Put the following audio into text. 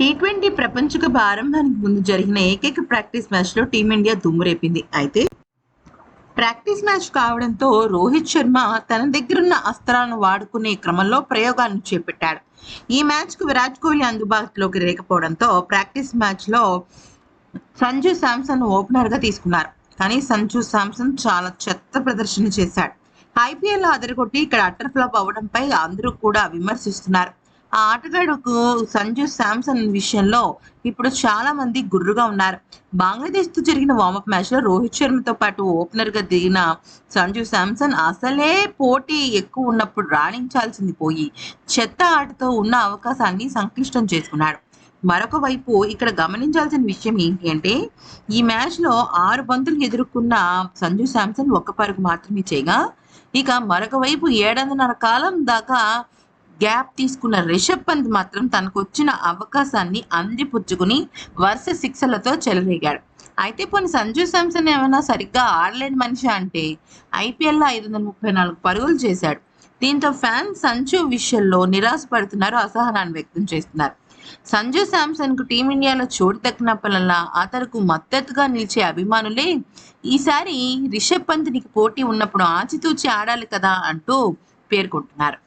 Tea twenty ప్రపంచ cup ఆరంభానికి ముందు జరిగిన ఏకైక ప్రాక్టీస్ మ్యాచ్లో టీమిండియా దుమ్మురేపింది అయితే ప్రాక్టీస్ మ్యాచ్ కావడంతో రోహిత్ శర్మ తన దగ్గరున్న అస్త్రాలను వాడుకునే క్రమంలో ప్రయోగాలను చేపట్టాడు. ఈ మ్యాచ్కు విరాట్ కోహ్లీ అందుబాటులోకి లేకపోవడంతో ప్రాక్టీస్ మ్యాచ్లో సంజు శాంసన్ ఓపెనర్గా తీసుకున్నారు. కానీ సంజు శాంసన్ చాలా చెత్త ప్రదర్శన చేశాడు. ఐపీఎల్ అదరగొట్టి ఇక్కడ అట్టర్ ఫ్లాప్ అవ్వడంపై అందరూ కూడా విమర్శిస్తున్నారు. ఆ ఆటగాడుకు సంజు శాంసన్ విషయంలో ఇప్పుడు చాలా మంది గుర్రుగా ఉన్నారు. బంగ్లాదేశ్తో జరిగిన వార్మప్ మ్యాచ్లో రోహిత్ శర్మతో పాటు ఓపెనర్గా దిగిన సంజు శాంసన్ అసలే పోటీ ఎక్కువ ఉన్నప్పుడు రాణించాల్సింది పోయి చెత్త ఆటతో ఉన్న అవకాశాన్ని సంక్లిష్టం చేసుకున్నాడు. మరొక వైపు ఇక్కడ గమనించాల్సిన విషయం ఏంటి అంటే ఈ మ్యాచ్లో ఆరు బంతులు ఎదుర్కొన్న సంజు శాంసన్ ఒక్క పరుగు మాత్రమే చేయగా ఇక మరొక వైపు ఏడాదిన్నర కాలం దాకా గ్యాప్ తీసుకున్న రిషబ్ పంత్ మాత్రం తనకు వచ్చిన అవకాశాన్ని అందిపుచ్చుకుని వరుస శిక్షలతో చెలరేగాడు. అయితే పోనీ సంజు శాంసన్ ఏమైనా సరిగ్గా ఆడలేని మనిషి అంటే ఐపీఎల్లో ఐదు వందల ముప్పై నాలుగు పరుగులు చేశాడు. దీంతో ఫ్యాన్స్ సంజు విషయంలో నిరాశపడుతున్నారు అసహనాన్ని వ్యక్తం చేస్తున్నారు. సంజు శాంసన్కు టీమిండియాలో చోటు దక్కినప్పుడల్లా అతనికి మద్దతుగా నిలిచే అభిమానులే ఈసారి రిషబ్ పంత్నికి పోటీ ఉన్నప్పుడు ఆచితూచి ఆడాలి కదా అంటూ పేర్కొంటున్నారు.